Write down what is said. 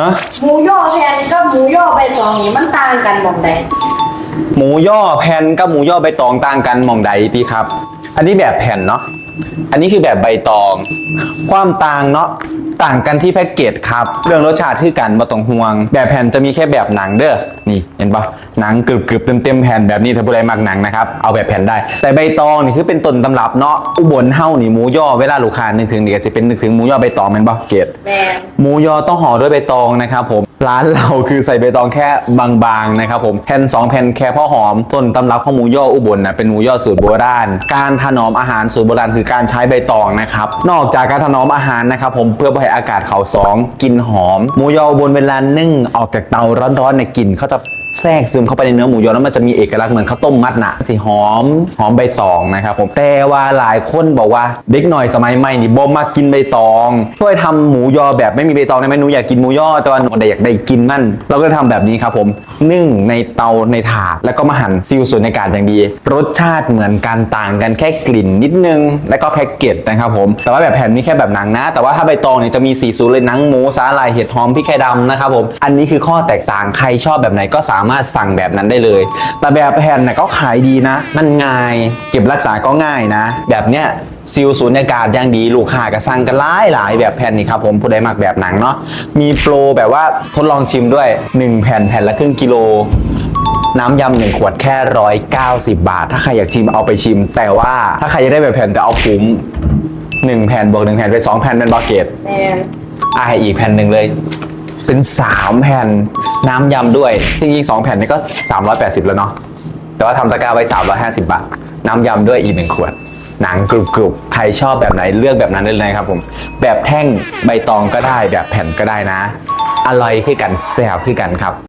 ฮะ หมูย่อแทนกับหมูย่อใบตองนี่มันต่างกันหมองใดหมูย่อแผ่นกับหมูย่อใบตองต่างกันหมองใดพี่ครับ อันนี้แบบแผ่นเนาะ อันนี้คือแบบใบตอง ความต่างเนาะต่างกันที่แพ็กเกจครับ เรื่องรสชาติคือกันบ่ต้องห่วง แบบแผ่นจะมีแค่แบบหนังเด้อนี่เห็นปะหนังกรึบๆเต็มๆแผ่นแบบนี้ถ้าผู้ใดมักหนังนะครับเอาแบบแผ่นได้ แต่ใบตองนี่คือเป็นต้นตำรับเนาะอุบลเฮ้านี่หมูย่อเวลาลูกค้านึกถึงนี่ก็สิเป็นนึกถึงหมูย่อใบตองแม่นบ่เกตแม่นหมูยอต้องห่อด้วยใบตองนะครับผม ร้านเราคือใส่ใบตองแค่บางๆนะครับผมแผ่นสองแผ่นแค่พ่อหอม ต้นตำรับของหมูย่ออุบลนะเป็นหมูย่อสูตรโบราณ การถนอมอาหารสูตรโบราณคือการใช้ใบตองนะครับ นอกจากการถนอมอาหารนะครับผมเพื่อให้อากาศเขาสองกลินหอม หมูยออุบนเวลานึ่งออกจากเตาร้อนๆในกลิ่นเขาจะแทรกซึมเข้าไปในเนื้อหมูยอแล้วมันจะมีเอกลักษณ์เหมือนข้าวต้มมัดนะสิหอมหอมใบตองนะครับผมแต่ว่าหลายคนบอกว่าเด็กหน่อยสมัยใหม่นี่บ่มากินใบตอง ช่วยทำหมูยอแบบไม่มีใบตองได้ไหมหนูอยากกินหมูยอแต่ว่าหนูอยากได้กินมันเราก็เลยทำแบบนี้ครับผมนึ่งในเตาในถาดแล้วก็มาหั่นซิลส่วนในการอย่างดี รสชาติเหมือนกันต่างกันแค่กลิ่นนิดนึง แล้วก็แพ็กเกจนะครับผมแต่ว่าแบบแผ่นนี้แค่แบบหนังนะ แต่ว่าถ้าใบตองเนี่ยจะมีสีสูตรเลยหนังหมูสาหร่ายเห็ดหอมพริกไทยดำนะครับผมอันนี้คือข้อแตกต่างใครชอบแบบไหนก็สามารถสั่งแบบนั้นได้เลย แต่แบบแผ่นน่ะก็ขายดีนะ มันง่าย เก็บรักษาก็ง่ายนะ แบบเนี้ยซิลสูญญากาศอย่างดีลูกค้าก็สั่งกันหลายหลายแบบแผ่นนี่ครับผมผู้ใดมักแบบหนังเนาะมีโปรแบบว่าทดลองชิมด้วย 1 แผ่นแผ่นละครึ่งกิโลน้ำยำหนึ่งขวดแค่ร้อยเก้าสิบาท ถ้าใครอยากชิมเอาไปชิม แต่ว่าถ้าใครอยากได้แบบแผ่นจะเอาคุ้มหนึ่งแผ่นบวกหนึ่งแผ่นเป็นสองแผ่นเป็นบาเกตแม่นอ่าให้อีกแผ่นหนึ่งเลย เป็นสามแผ่นน้ำยำด้วย จริงๆสองแผ่นนี่ก็ 380 แล้วเนาะแต่ว่าทำตะกร้าไว้ 350 บาท น้ำยำด้วยอีกหนึ่งขวด หนังกรุบกรอบใครชอบแบบไหนเลือกแบบนั้นได้เลยครับผม แบบแท่งใบตองก็ได้แบบแผ่นก็ได้นะ อร่อยคือกันแซ่บคือกันครับ